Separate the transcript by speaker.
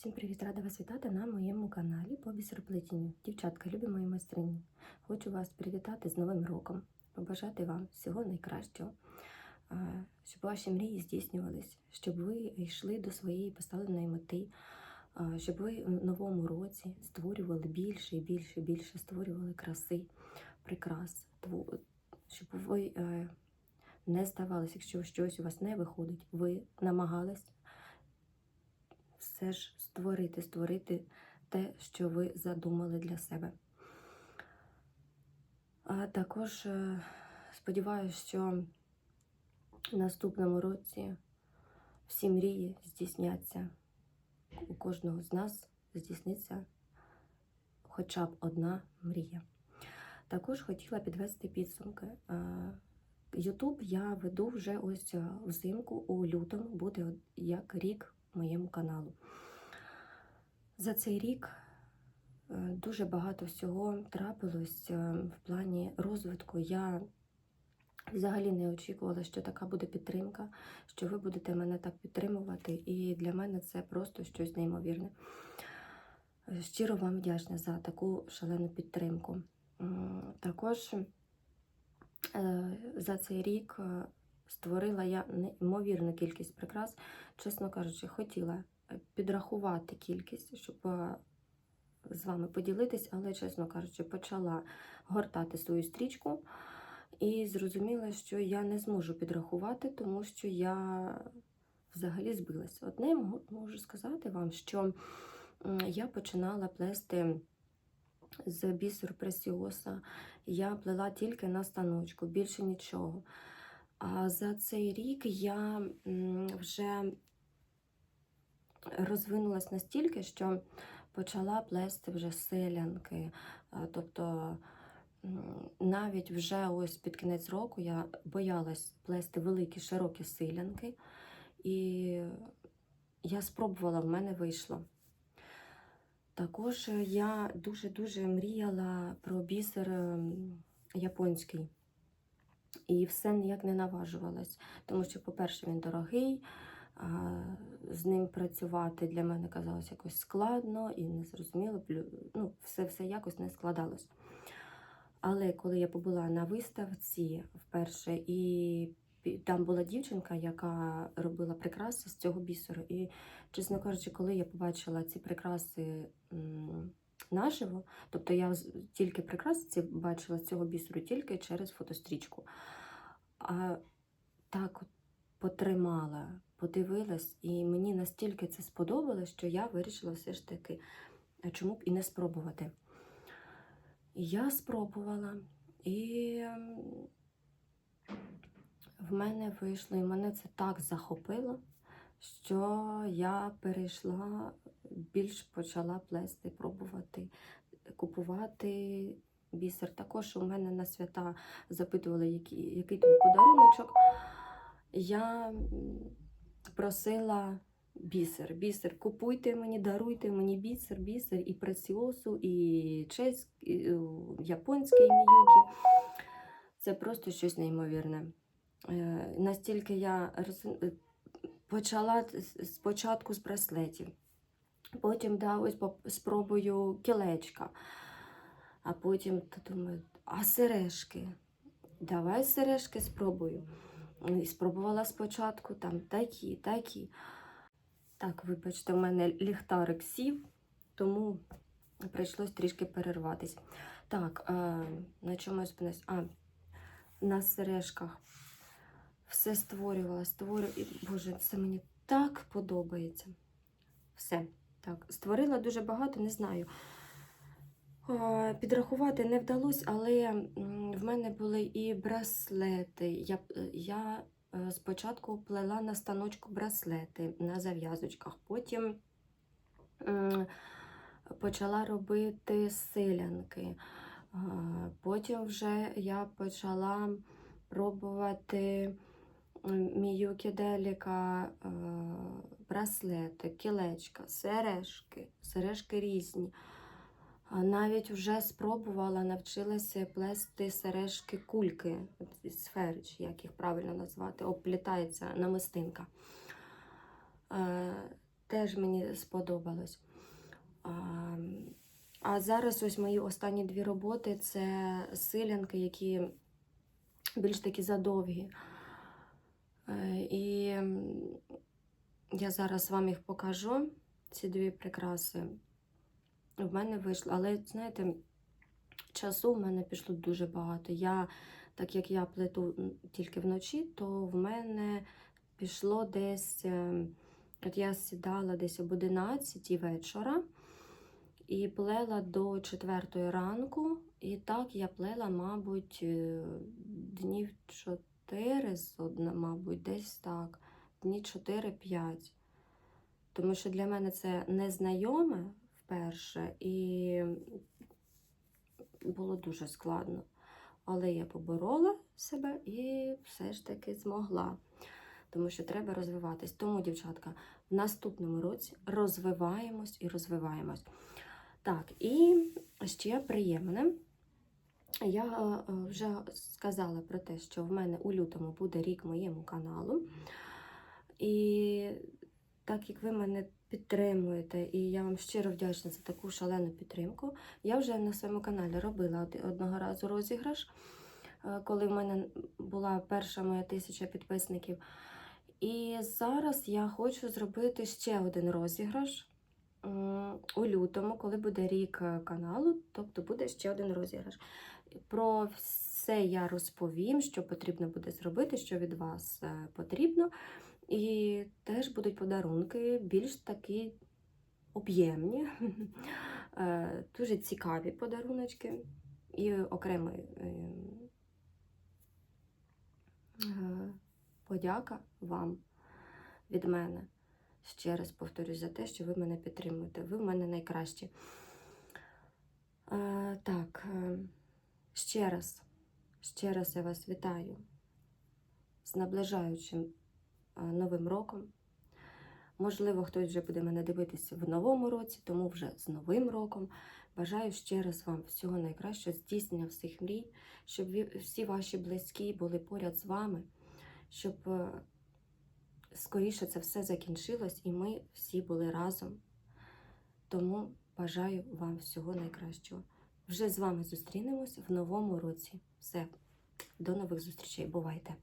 Speaker 1: Всім привіт! Рада вас вітати на моєму каналі по бісероплетінню. Дівчатка, любі мої майстрині. Хочу вас привітати з Новим роком, побажати вам всього найкращого, щоб ваші мрії здійснювались, щоб ви йшли до своєї поставленої мети, щоб ви в новому році створювали більше і більше і більше створювали краси, прикрас, щоб ви е, не здавалися, якщо щось у вас не виходить, ви намагались все ж створити, створити те, що ви задумали для себе. А також е, сподіваюся, що в наступному році всі мрії здійсняться. У кожного з нас здійсниться хоча б одна мрія. Також хотіла підвести підсумки. Ютуб я веду вже ось е, взимку у лютому, буде як рік моєму каналу. За цей рік е, дуже багато всього трапилось е, в плані розвитку. Я взагалі не очікувала, що така буде підтримка, що ви будете мене так підтримувати, і для мене це просто щось неймовірне. Щиро вам вдячна за таку шалену підтримку. Також е, за цей рік створила я неймовірну кількість прикрас. Чесно кажучи, хотіла е, підрахувати кількість, щоб е, з вами поділитись, але, чесно кажучи, почала гортати свою стрічку і зрозуміла, що я не зможу підрахувати, тому що я взагалі збилась. Одне можу сказати вам, що я починала плести з бісеру пресіоса. Я плела тільки на станочку, більше нічого. За цей рік я вже розвинулась настільки, що почала плести вже селянки. Тобто навіть вже ось під кінець року я боялась плести великі широкі силянки, і я спробувала, в мене вийшло. Також я дуже-дуже мріяла про бісер ем, японський. І все ніяк не наважувалась. Тому що, по-перше, він дорогий, з ним працювати для мене казалось якось складно і незрозуміло. Ну, все, все якось не складалось. Але коли я побула на виставці вперше, і там була дівчинка, яка робила прикраси з цього бісеру. І, чесно кажучи, коли я побачила ці прикраси наживо, тобто я тільки прикраси бачила цього бісеру тільки через фотострічку. А так от потримала, подивилась, і мені настільки це сподобалось, що я вирішила все ж таки, чому б і не спробувати. Я спробувала, і ем, в мене вийшло, і мене це так захопило, що я перейшла, більш почала плести, пробувати, купувати бісер. Також у мене на свята запитували, який, який тобі подаруночок. Я просила бісер. Бісер, купуйте мені, даруйте мені бісер, бісер і преціосу, і чеський, і, японський міюкі. Це просто щось неймовірне. Е, Настільки я е, почала спочатку з браслетів, потім да, ось спробую кілечка, а потім та думаю, а сережки? Давай сережки спробую. І спробувала спочатку там такі, такі. Так, вибачте, у мене ліхтарик сів, тому прийшлось трішки перерватись. Так, а, на чому я спинилась? А, на сережках. Все створювала, створювала. І, Боже, це мені так подобається. Все. Так, створила дуже багато, не знаю. Підрахувати не вдалося, але в мене були і браслети. Я, я е, спочатку плела на станочку браслети на зав'язочках, потім почала робити силянки. Потім вже я почала пробувати Міюкі Деліка е, браслети, кілечка, сережки, сережки різні. Навіть вже спробувала, навчилася плести сережки кульки, от сфери, чи як їх правильно назвати, обплітається намистинка. Е, теж мені сподобалось. А зараз ось мої останні дві роботи це силянки, які більш такі задовгі. І я зараз вам їх покажу, ці дві прикраси. В мене вийшло, але знаєте, часу в мене пішло дуже багато. Я, так як я плету тільки вночі, то в мене пішло десь. е, От я сідала десь об 11 вечора і плела до 4 ранку. І так я плела, мабуть, е, днів 4 з одна, мабуть, десь так. Дні 4-5. Тому що для мене це незнайоме вперше, і було дуже складно. Але я поборола себе і все ж таки змогла. Тому що треба розвиватись. Тому, дівчатка, в наступному році розвиваємось і розвиваємось. Так, і ще приємне. Я е, вже сказала про те, що в мене у лютому буде рік моєму каналу. І так як ви мене підтримуєте, і я вам щиро вдячна за таку шалену підтримку, я вже на своєму каналі робила одного разу розіграш, е, коли в мене була перша моя тисяча підписників. І зараз я хочу зробити ще один розіграш у лютому, коли буде рік е, каналу, тобто буде ще один розіграш. Про все я розповім, що потрібно буде зробити, що від вас е, потрібно. І теж будуть подарунки більш такі об'ємні, Е, дуже цікаві подаруночки. І окрема е, подяка вам від мене. Ще раз повторюсь за те, що ви мене підтримуєте. Ви в мене найкращі. Так, ще раз, ще раз я вас вітаю з наближаючим е, новим роком. Можливо, хтось вже буде мене дивитися в новому році, тому вже з новим роком. Бажаю ще раз вам всього найкращого, здійснення всіх мрій, щоб всі ваші близькі були поряд з вами, щоб е, скоріше це все закінчилось і ми всі були разом. Тому бажаю вам всього найкращого. Вже з вами зустрінемось в новому році. Все, до нових зустрічей. Бувайте!